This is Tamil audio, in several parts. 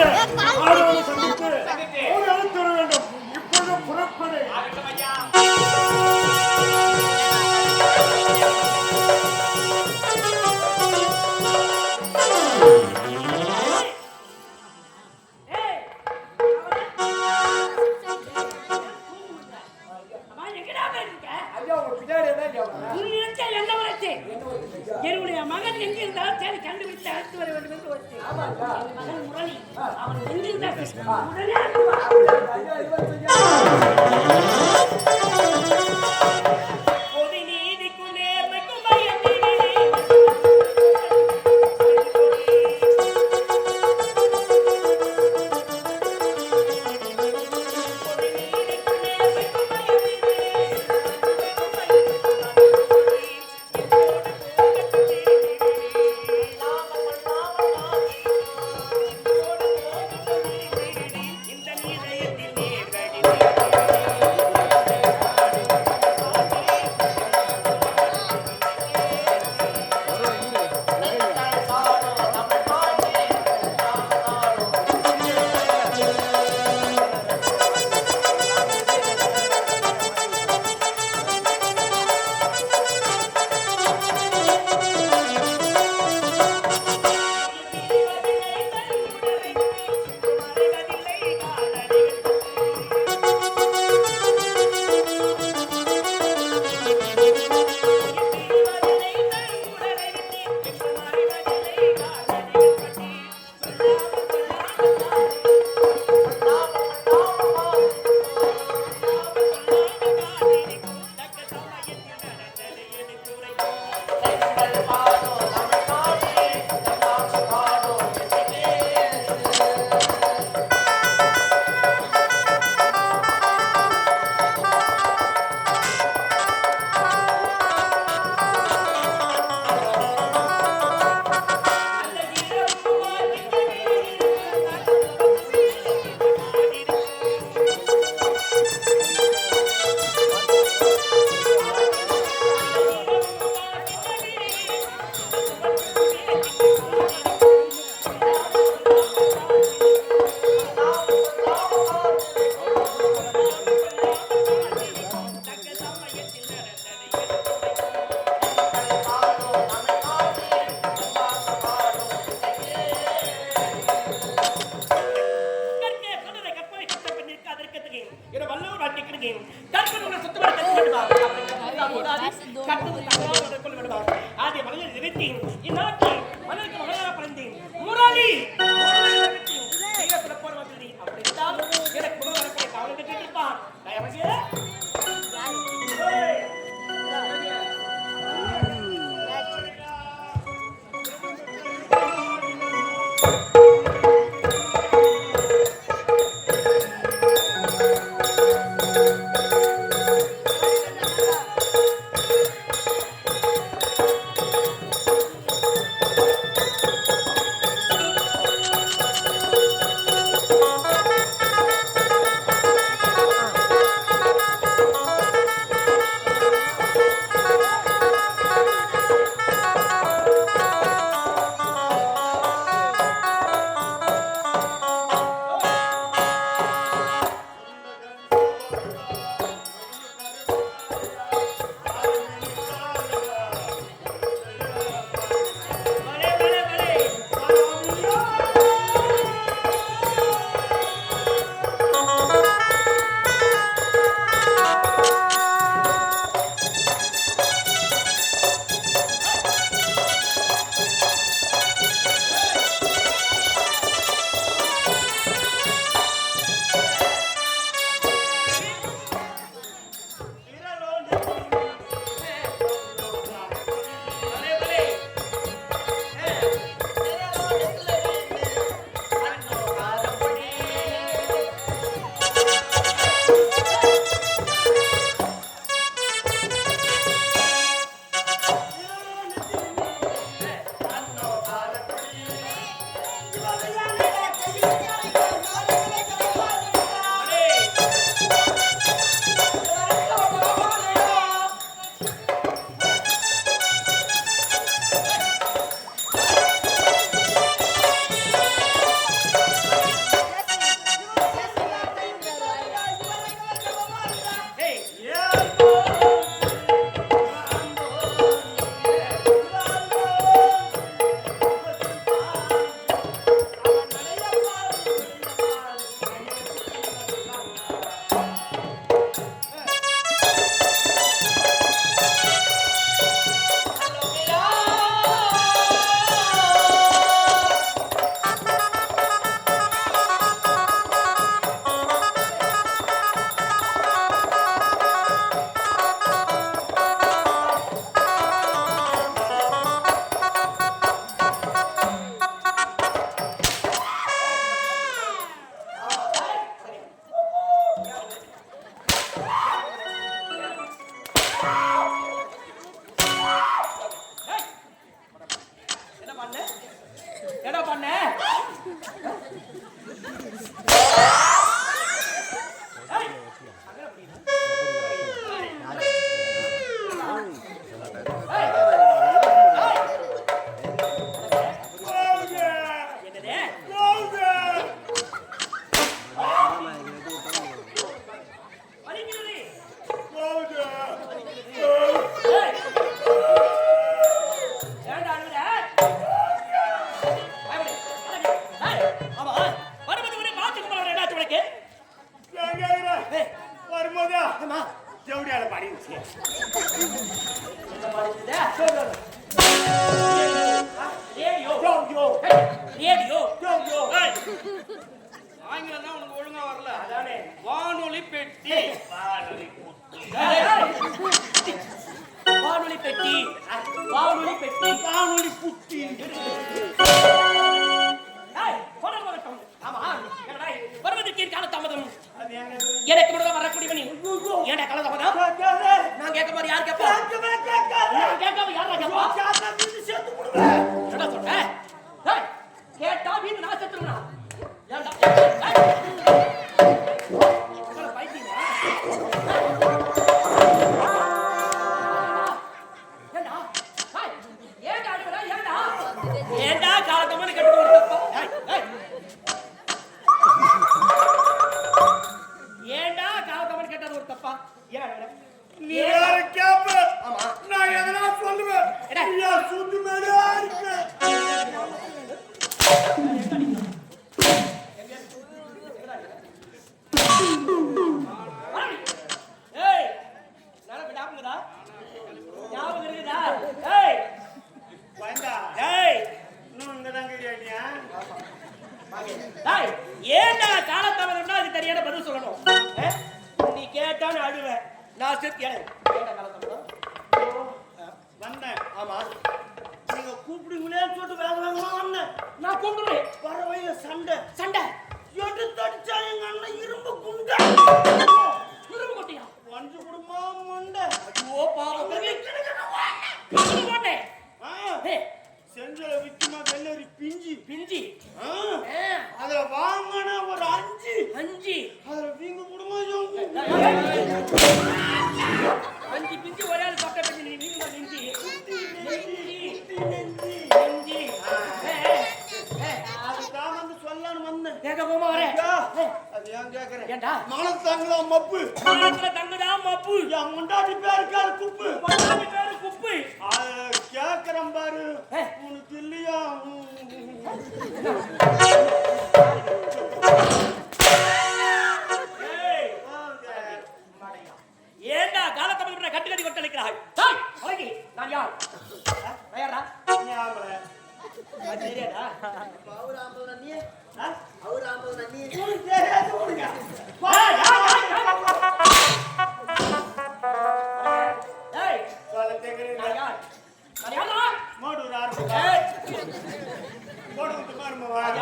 சென்று ஆடவனை சந்தித்து அவனை அழைத்து வேண்டும். இப்பொழுது புறப்படு? என்னுடைய மகன் எங்க இருந்தாலும் சரி கண்டுபிடித்து அழைத்து வர வேண்டும் என்று வச்சு என் மகன் அவன் எங்கிருந்தான் உடனே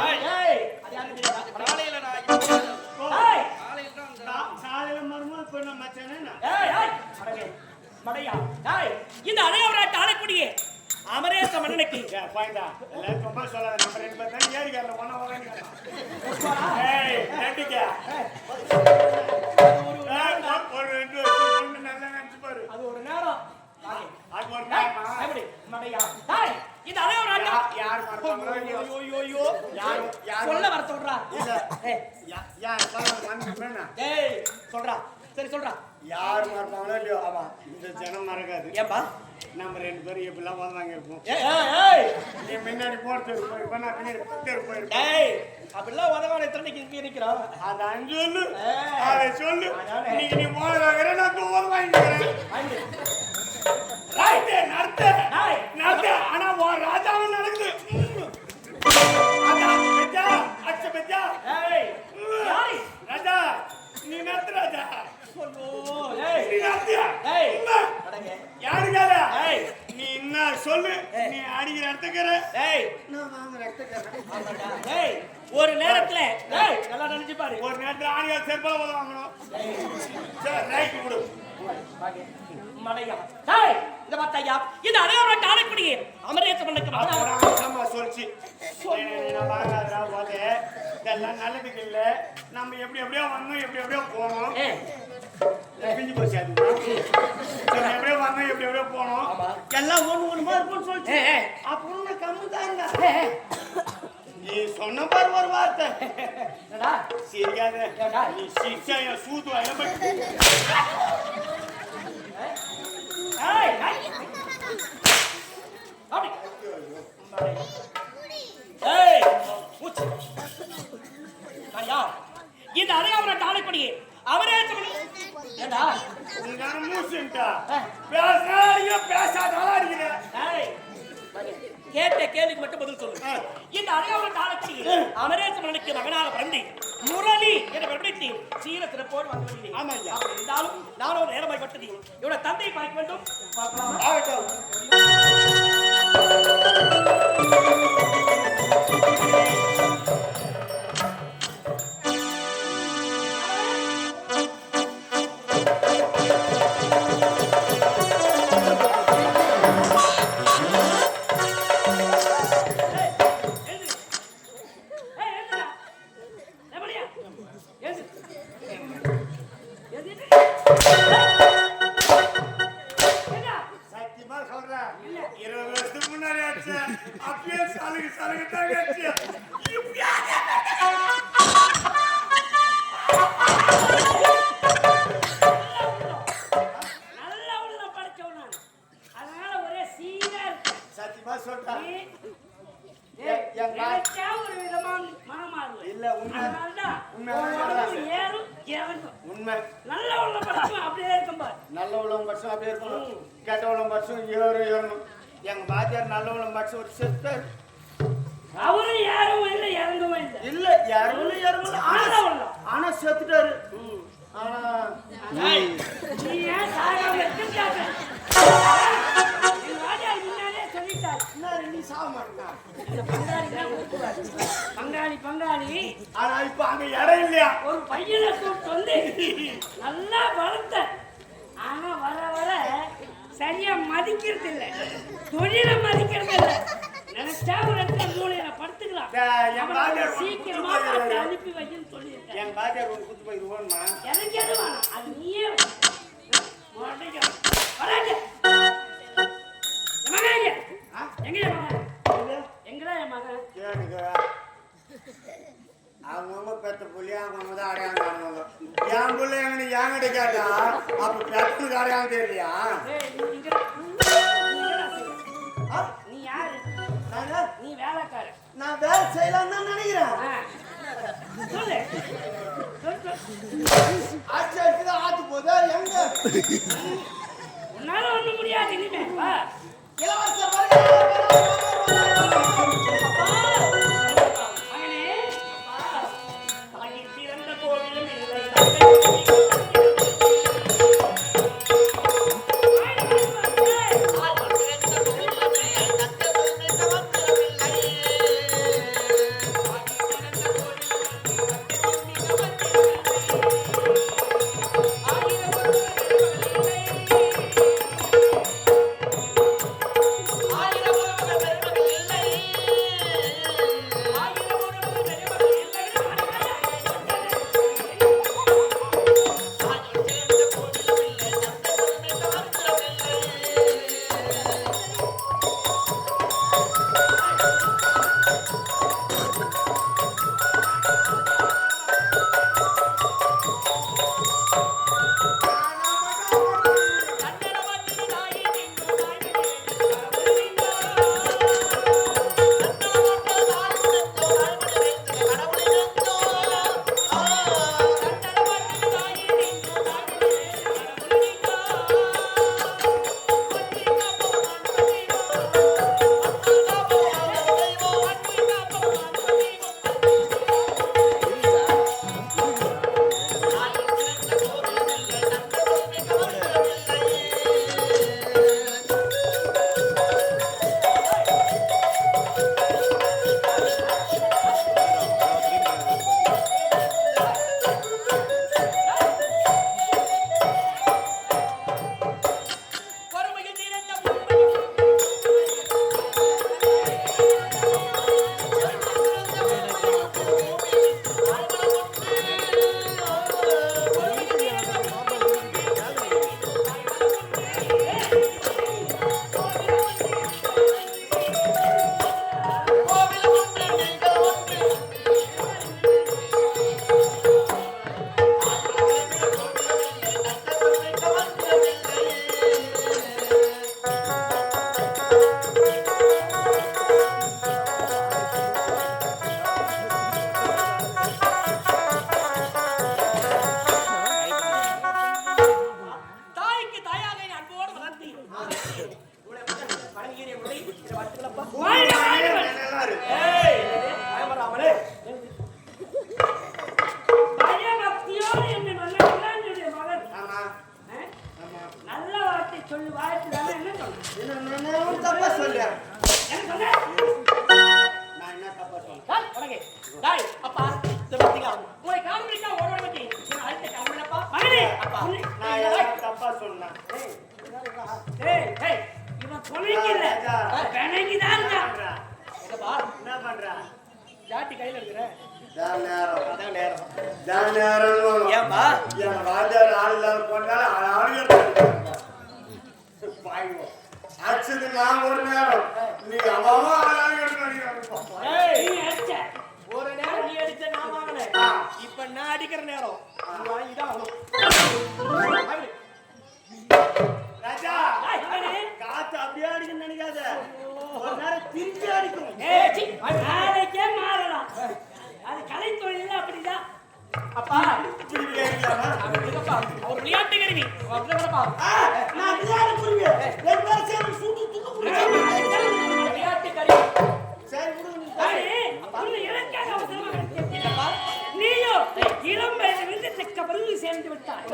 ஏய், ஏய், அது யாருன்னு தெரியாதா? காலையில நான் இப்ப- ஏய், காலையில தான் அந்த காலையில மருமா இப்ப நம்ம மச்சானே மடையா. ஏய், இந்த அடையவராட்டு ஆளக்கூடிய அமரேச மன்னனுக்கு. பாயிண்டா எல்லாரும் ரொம்ப சொல்லாத நம்ம ரெண்டு பேர் தான் ஏய் ஒரு ரெண்டு வருஷம் பொண்ணு நல்லா நினைச்சு பாரு. அது ஒரு நேரம். அது ஒரு ஏய், நேரமா? எப்படி? மடையா. இந்த அடையவராட்டு யார் மறப்பாங்களோ இல்லையோ. ஐயோ, ஐயோ, ஐயோ. யார் யார் சொல்ல வர? சொல்றா. ஏய், யார் சொல்ல வந்து ஏய் சொல்றா. சரி சொல்றா. யார் மறப்பாங்களோ இல்லையோ? ஆமா இந்த ஜனம் மறக்காது. ஏன்பா? நம்ம ரெண்டு பேரும் எப்படிலாம் வந்தாங்க இருப்போம். நீ முன்னாடி போறது போயிருப்ப நான் பின்னாடி பத்தேர் போயிருப்பேன் ஏய் அப்படிலாம் உதவான எத்தனை இங்க நிக்கிறான் அது அஞ்சு சொல்லு. அதை சொல்லு. அதானே. இன்னைக்கு நீ போனதாகிற நான் தோல் வாங்கிக்கிறேன். வாங்கி. ரைட்டு நடத்த. நடத்த. ஆனா உன் ராஜாவும் நடக்குது. அதான், பெத்தா, அச்ச பெத்தா. ஏய் ராஜா நீ நடத்து ராஜா. யாருக்காக? நீ என்ன சொல்லு. நீ அடிக்கிற இடத்துக்கிற ஏய். நான் வாங்குற இடத்துக்கிறேன் ஆமாடா. ஏய். ஒரு நேரத்துல. ஏய். நல்லா நினைச்சு பாரு. ஒரு நேரத்தில் ஆணியா செருப்பால உதவ வாங்கணும். சரி ரைட்டு கொடு. மடையா ஏய். இத பார்த்தா ஐயா இந்த அடையாள காலக்கூடிய அமரேச மண்ணுக்கு அம்மா சொல்லிச்சு? நான் வாங்காதடா போதே. இதெல்லாம் நல்லதுக்கு இல்ல. நம்ம எப்படி எப்படியோ வந்தோம் எப்படி எப்படியோ போனோம். பிஞ்சு போச்சு அது சரி வந்தோம் எப்படி எப்படியோ போனோம் எல்லாம் இருக்கும்னு சொல்லிச்சு அப்புறம் தாங்க நீ சொன்ன பாரு ஒரு வார்த்தை சிரிக்காத நீ சிரிச்சா என் சூத்து வாங்க नहीं बाइक बंदो மாட்டா இந்த பங்காளி தான் கூப்பிடுவாரு. பங்காளி பங்காளி. ஆனா இப்ப அங்க இடம் இல்லையா? ஒரு பையனை கூப்பிட்டு வந்து நல்லா வளர்த்த. ஆனா வர வர சரியா மதிக்கிறது இல்ல. தொழிலை மதிக்கிறது இல்ல. நினைச்சா ஒரு இடத்துல மூலையில படுத்துக்கலாம். சீக்கிரமா. அனுப்பி வைக்கன்னு சொல்லியிருக்கேன். என் ஒரு குத்து போய் ருவான்மா எனக்கு எது வேணாம்? அது நீயே வராங்க. எங்க ஆ? எங்க என் மகன் எங்கடா என் கேளுங்க அவங்கவுங்க பெத்த புள்ளி அவங்கவுங்க தான் அடையாளம் காணுவாங்க என் புள்ள எங்கன்னு கேட்டா அப்ப பெத்தனுக்கு அடையாளம் தெரியலையா நீ நீ யாரு நானு? நீ வேலைக்காரன் நான் வேலை செய்யலாம் தான் நினைக்கிறேன். சொல்லு. ஆட்சி அடிச்சு ஆத்து போதா எங்க உன்னால ஒண்ணும் முடியாது இனிமே வா வாங்கிதான் ஆகணும் ராஜா காத்து அப்படியே நினைக்காத ஒரு நேரம் திருப்பி அடிக்கும் நாளைக்கே மாறலாம். அது கலைத்தொழில் அப்படிதான் அப்பா திருப்பி விளையாட்டு கருவி நான் விளையாட்டு கருவி சரி. நீயோ இளம் சேர்ந்து விட்டாய்.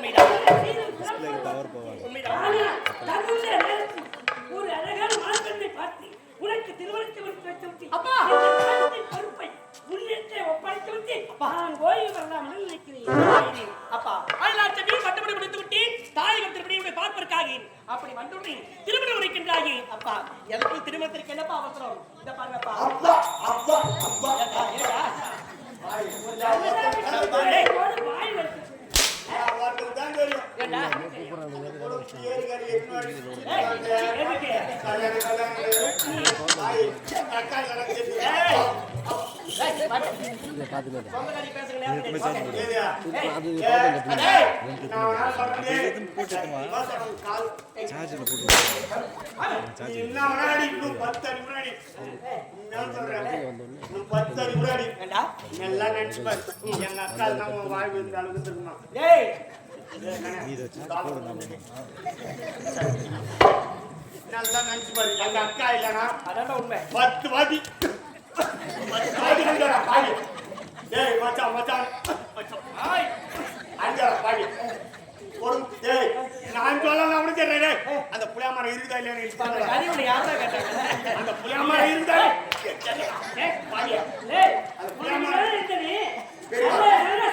நேரத்தில் ஒரு அழகான மாண்பெண்ணை பார்த்து உனக்கு திருமணத்தை வைத்து விட்டு அப்பா! பொறுப்பை முன்னேற்ற ஒப்படைத்து விட்டு நான் ஓய்வு வரலாம் நினைக்கிறேன். அப்பா. திருமணத்திற்கு என்னப்பா அவசரம்? இத பாருங்கப்பா. அப்பா அப்பா அப்பா? ஏய், ஒரு வாய் வைத்து அவருக்கு தான் தெரியும். ஏண்டா? ஒரு ஏறு கறி எட்டு வாடி ஏய், எதுக்கு? கல்யாணம் கல்யாணம் ஆயி அக்கா எனக்கு தெரியும் ஏய், நல்லா நினைச்சு பாரு. எங்க அக்கா நம்ம வாய் வந்து அளவுக்கு இருக்குமா ஏய், நல்லா நினைச்சு பாரு எங்க அக்கா இல்லைனா அதான்டா உண்மை. பத்து வாட்டி பாடி வாட்டி பாடி டேய் மச்சான் மச்சான் மச்சான் ஆய், அஞ்சரா பாடி ஒரு டேய் நான் சொல்லலாம் அப்படி தெரியல டேய் அந்த புளியா மரம் இருக்குதா இல்லையா இப்ப அந்த கறி உன்னை யார்டா கேட்டாங்க? அந்த புளியா மரம் இருந்தா ஏய், பாடி ஏய், பெரியமா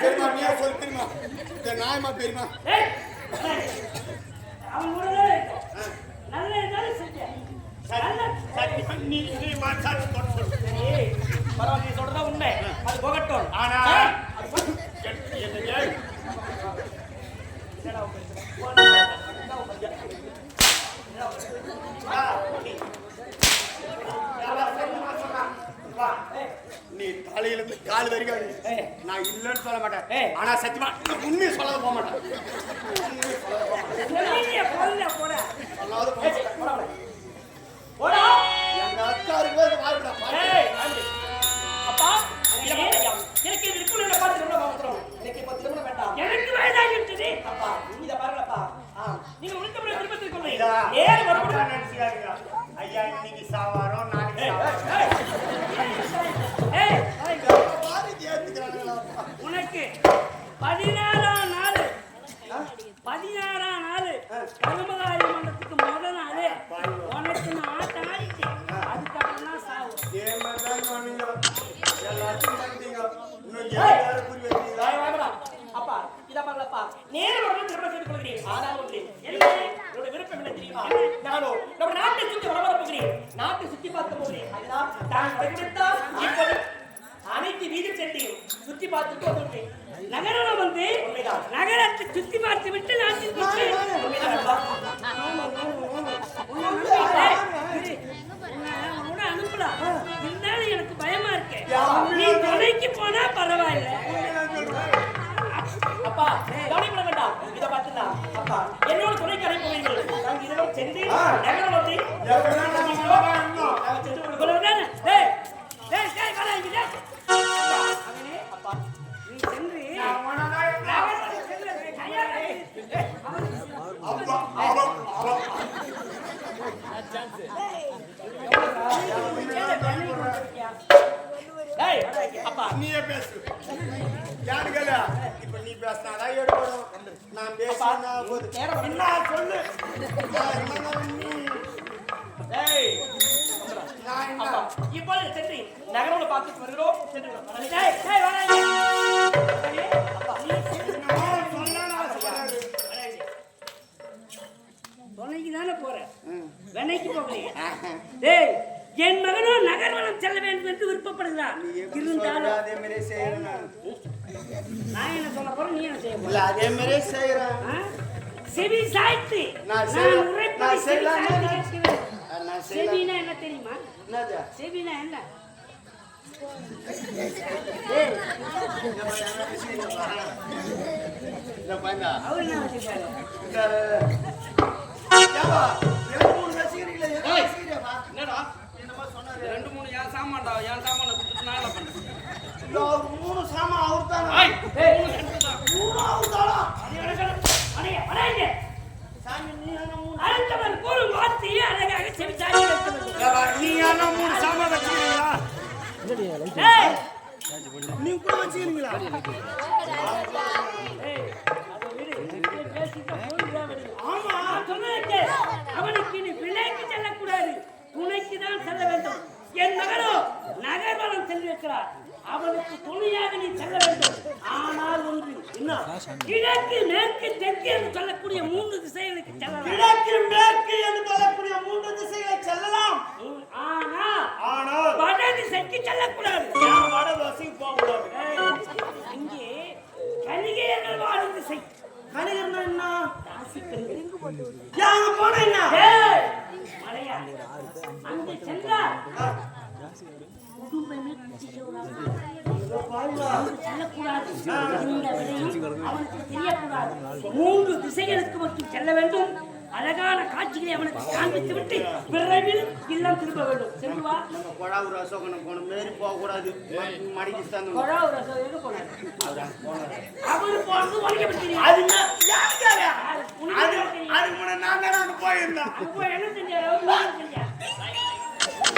பெரியமா சொல்லு பெரியமா இந்த நாயமா பெரியமா அவன் கூட சரி நீ நீ மாச்சாச்சு தொட்டு சொல்லு பரவாயில்ல, நீ சொல்றதா உண்மை. அது போகட்டும். ஆனா நீ. தலையில இருந்து கால் வரைக்கும். நான் இல்லைன்னு சொல்ல மாட்டேன். ஆனா சத்தியமா உண்மையை சொல்லாத போக மாட்டேன். உண்மையை சொல்லாத போக அப்பா, இதை பாருங்கப்பா. ஆ, நீங்க உழைத்த முறை திருமணத்திற்கு கொண்டு ஐயா, ஏன் வரக்கூடாது? அப்பா நினைச்சுக்காதீங்க. ஐயா இன்னைக்கு சாவாரம் நாளைக்கு ஏய், சாவாரம் ஏய், ஏய். ஏய், பாரதி ஏத்துக்கிறாங்களா? உனக்கு பதினாறாம் நாள் பதினாறாம் நாள் கருமகாரி அவ, அவ. ஏய், அப்பா. நீயே பேசு. நீ பேசினாதான் எடுப்படும் நான் பேசினா போது என்ன சொல்லு. என்ன இப்போது சென்று. நகரோட பார்த்துட்டு வருகிறோம். சென்று. ஏய் ஏய் வர அப்பா நீ துணைக்கு தானே டேய் என் மகனும் நகர்வனம் செல்ல வேண்டும் என்று விருப்பப்படுகிறான் இருந்தாலும் நான் என்ன சொல்ல போறேன் நீ என்ன செய்ய போற? இல்ல அதே மாதிரியே செய்யறேன் ஆ? செவி சாய்த்து. நான் நான் செய்ய- உரைப்பதை நான் செவி செய்யலாமே. சாய்த்து கேட்கிறேன். அது நான் செய்யலாம். செவினா என்ன தெரியுமா? என்னது? செவினா என்ன? இந்த பையனா அவர் என்ன வச்சிருக்காரு இந்த ஏப்பா, ரெண்டு மூணு? என்னடா? ரெண்டு என் சாமான்டா என் சாமான கொடுத்துட்டு நான் என்ன பண்றேன் தான். மூணு அவர்தானா? அடைய வராங்க சாமி, நீ கூட வச்சுக்கிறீங்களா? ஆமா. அவனுக்கு நீ விலைக்கு செல்லக்கூடாது. துணைக்கு தான் செல்ல வேண்டும். என் மகனோ நகர்வனம் சென்றிருக்கிறார். அவனுக்கு துணையாக நீ செல்ல வேண்டும். ஆனால் ஒன்று என்ன? கிழக்கு மேற்கு தெற்கு என்று சொல்லக்கூடிய மூன்று திசைகளுக்கு செல்லலாம். கிழக்கு மேற்கு என்று சொல்லக்கூடிய மூன்று திசைகளை செல்லலாம். உம், ஆனால் வட திசைக்கு செல்லக்கூடாது. வட போகக்கூடாது. இங்கே கலிகையர்கள் வாழும் திசை. கணிகர்னா என்ன? ஏங்க போன என்ன? மலையா, அங்கு சென்றால் உடும்பை மீட்சி செய்வதாக. அங்கு செல்லக்கூடாது. இந்த விடையும் அவனுக்கு தெரியக்கூடாது. மூன்று திசைகளுக்கு மட்டும் செல்ல வேண்டும் அழகான காட்சிகளை அவனுக்கு காண்பித்து விட்டு விரைவில் இல்லம் திரும்ப வேண்டும் சென்று வா நம்ம கொழாவூர் அசோகனை போன மாரி போகக்கூடாது மடிக்கு தந்து கொழா ஒரு ரசம் எங்க போனாரு? அவரு போனது உனக்கு எப்படி தெரியும்? அது? யாருக்காக? அதுக்கு முன்ன நான் தானே போயிருந்தேன் என்ன செஞ்சாரு?